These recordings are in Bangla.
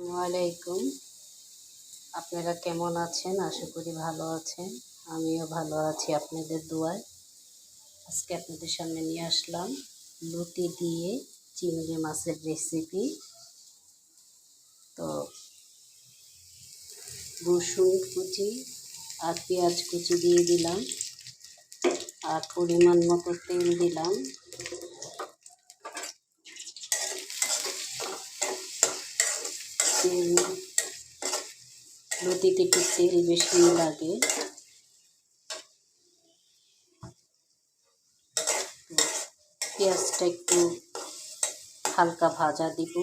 আসসালামাইকুম আপনারা কেমন আছেন? আশা করি ভালো আছেন। আমিও ভালো আছি আপনাদের দোয়ায়। আজকে আপনাদের সামনে নিয়ে আসলাম লুটি দিয়ে চিংড়ি মাছের রেসিপি তো রসুন কুচি আর পেঁয়াজ কুচি দিয়ে দিলাম। আর পরিমাণ মতো তেল দিলাম। লুতিতে একটু তেল বেশি লাগে। পেঁয়াজটা একটু হালকা ভাজা দিব।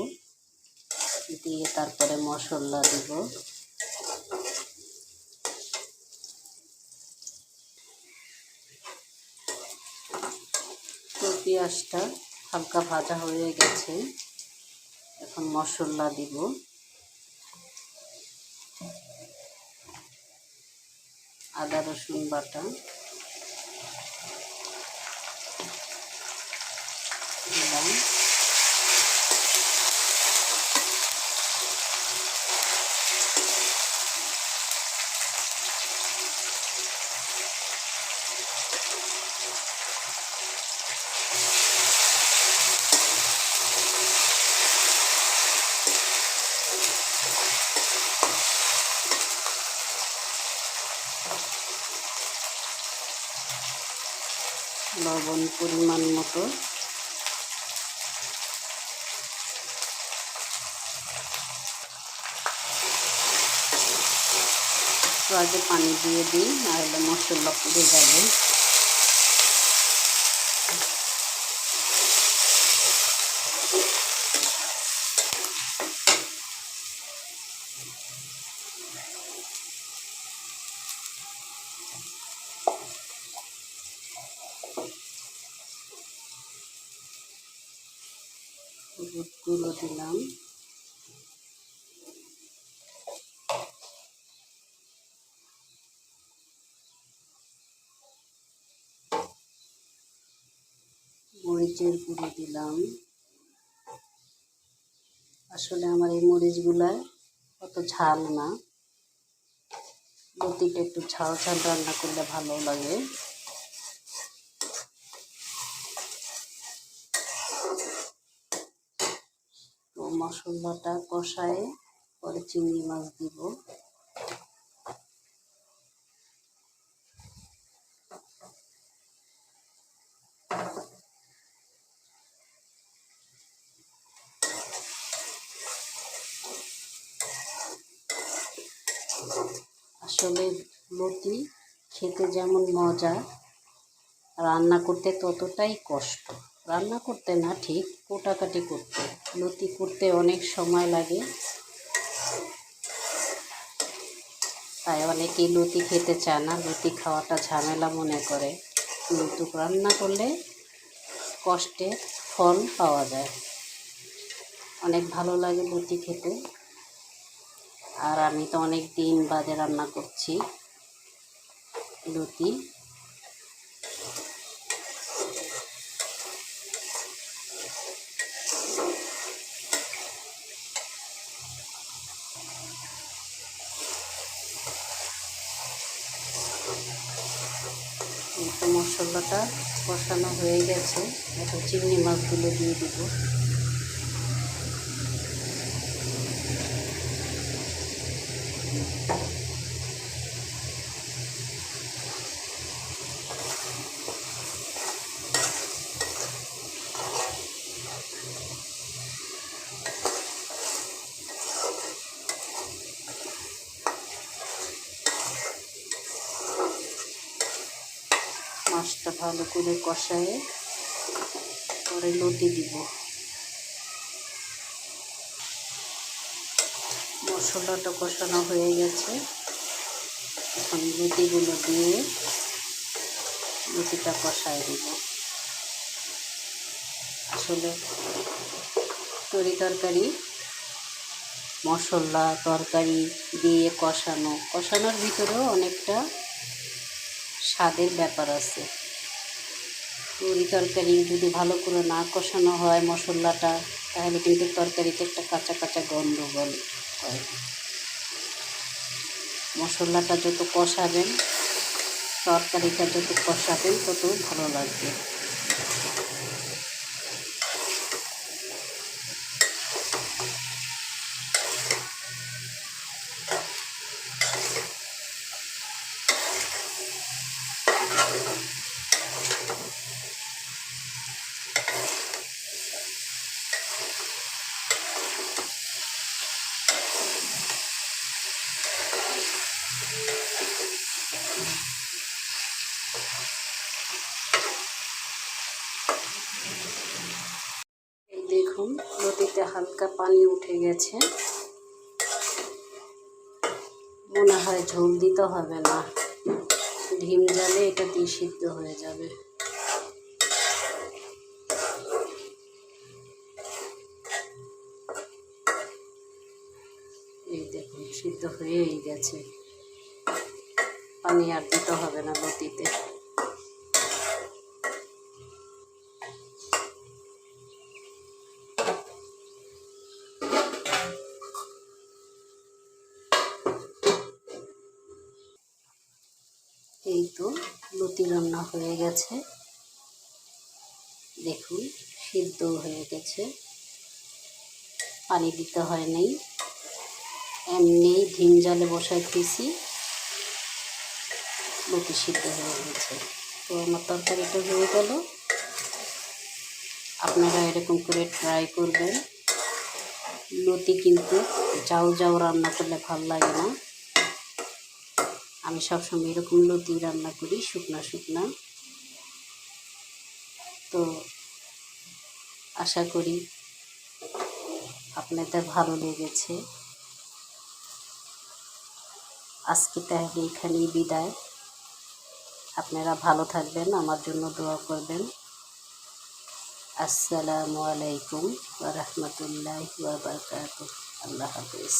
দিয়ে তারপরে মশলা দিব। পেঁয়াজটা হালকা ভাজা হয়ে গেছে। এখন মশলা দিব। আদা রসুন বাটা। দিলাম লবণ পরিমাণ মতো। তো আগে পানি দিয়ে দিই নাহলে মশলা পুড়ে যাবে হলুদ গুঁড়ো দিলাম। মরিচের গুঁড়ো দিলাম। আসলে আমার এই মরিচগুলায় অত ঝাল না। লতিটা একটু ঝাল ঝাল রান্না করলে ভালো লাগে তো মশলাটা কষায় পরে চিংড়ি মাছ দিব। আসলে লতি খেতে যেমন মজা, রান্না করতে ততটাই কষ্ট। রান্না করতে না ঠিক কোটাকাটি করতে। লতি করতে অনেক সময় লাগে। তাই অনেকেই লতি খেতে চায় না, লতি খাওয়াটা ঝামেলা মনে করে। কিন্তু রান্না করলে কষ্টে ফল পাওয়া যায়। অনেক ভালো লাগে লতি খেতে। আর আমি তো অনেক দিন বাদে রান্না করছি লুতি। মশলাটা কষানো হয়ে গেছে। এখন চিংড়ি মাছগুলো দিয়ে দিব। মাছটা ভালো করে কষায়ে পরে লতি দিব। মশলাটা কষানো হয়ে গেছে। এখন লতিগুলো দিয়ে লতিটা কষায় দিব। আসলে তরি তরকারি, মশলা তরকারি দিয়ে কষানো, কষানোর ভিতরেও অনেকটা স্বাদের ব্যাপার আছে। তরি তরকারি যদি ভালো করে না কষানো হয় মশলাটা, তাহলে কিন্তু তরকারিতে একটা কাঁচা কাঁচা গন্ধ বলে। হয় মশলাটা যত কষাবেন, তরকারিটা যত কষাবেন, তত ভালো লাগবে এই দেখুন, নদীতে হালকা পানি উঠে গেছে। মনে হয় ঝোল দিতে হবে না। ঢিম জালে এটা সিদ্ধ হয়ে যাবে। এই দেখুন, সিদ্ধ হয়েই গেছে। পানি আর দিতে হবে না লতিতে এই তো লতি রান্না হয়ে গেছে। দেখুন, সিদ্ধ হয়ে গেছে। পানি দিতে হয় নাই। এমনি ধিম জালে বসাই দিয়েছি। লতি সিদ্ধ হয়ে গেছে। তো আমার তরকারিটা হয়ে গেল। আপনারা এরকম করে ট্রাই করবেন। লতি কিন্তু যাও যাও রান্না করলে ভালো লাগে না। আমি সবসময় এরকম লতি রান্না করি, শুকনা শুকনা। তো আশা করি আপনাদের ভালো লেগেছে। আজকে তাহলে এখানেই বিদায়। আপনারা ভালো থাকবেন, আমার জন্য দোয়া করবেন। আসসালামু আলাইকুম ওয়া আল্লাহ হাফেজ।